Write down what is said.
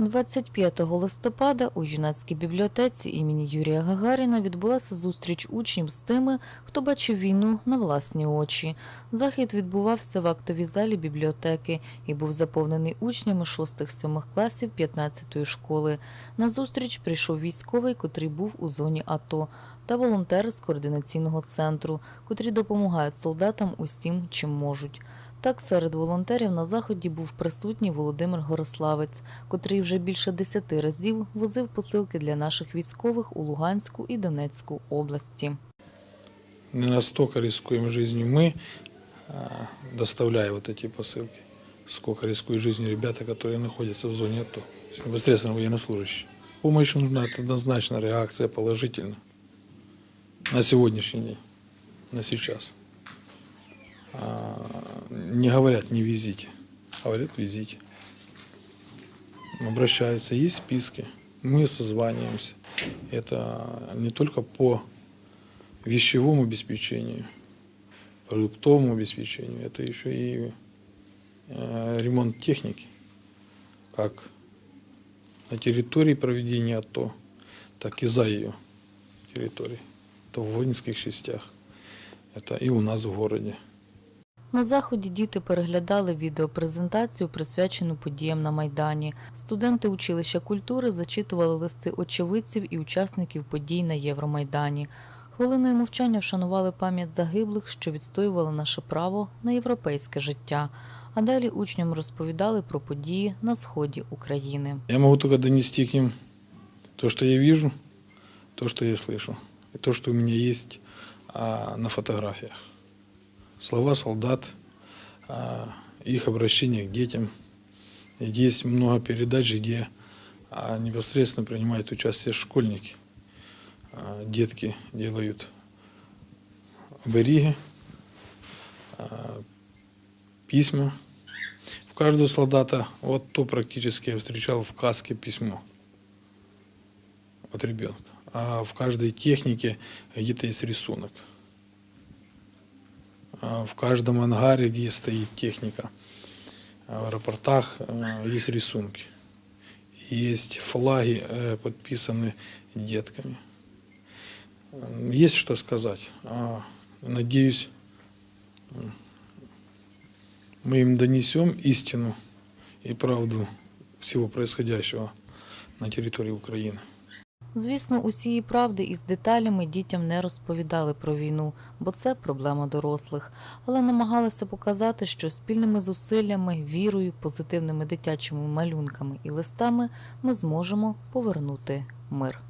25 листопада у юнацькій бібліотеці імені Юрія Гагаріна відбулася зустріч учнів з тими, хто бачив війну на власні очі. Захід відбувався в актовій залі бібліотеки і був заповнений учнями 6-7 класів 15-ї школи. На зустріч прийшов військовий, котрий був у зоні АТО, та волонтери з координаційного центру, котрі допомагають солдатам усім, чим можуть. Так, серед волонтерів на заході був присутній Володимир Гориславець, котрий вже більше десяти разів возив посилки для наших військових у Луганську і Донецьку області. не настолько рискуем жизнью мы, а, доставляя вот эти посылки, сколько рискуют жизнью ребята, которые находятся в зоне АТО, то есть непосредственно военнослужащие. Помощь нужна, это однозначно реакция положительна На сегодняшний день, на сейчас. А, Не говорят не везите, говорят везите. Обращаются, есть списки, мы созваниваемся. Это не только по вещевому обеспечению, продуктовому обеспечению, это еще и э, ремонт техники, как на территории проведения АТО, так и за ее территорией. Это в воинских частях, это и у нас в городе. На заході діти переглядали відеопрезентацію, присвячену подіям на Майдані. Студенти училища культури зачитували листи очевидців і учасників подій на Євромайдані. Хвилиною мовчання вшанували пам'ять загиблих, що відстоювали наше право на європейське життя. А далі учням розповідали про події на сході України. Я могу только донести к ним то, что я вижу, то, что я слышу, То, что у меня есть а, на фотографиях. Слова солдат, а, их обращение к детям. И Есть много передач, где а, непосредственно принимают участие школьники. А, Детки делают обереги, а, письма. В каждого солдата, вот то практически я встречал в каске письмо от ребенка. А в каждой технике где-то есть рисунок. А в каждом ангаре, где стоит техника, а в аэропортах э, есть рисунки. Есть флаги, э, подписаны детками. М, Есть что сказать. А, Надеюсь, м, мы им донесем истину и правду всего происходящего на территории Украины. Звісно, усієї правди із деталями дітям не розповідали про війну, бо це проблема дорослих, але намагалися показати, що спільними зусиллями, вірою, позитивними дитячими малюнками і листами ми зможемо повернути мир.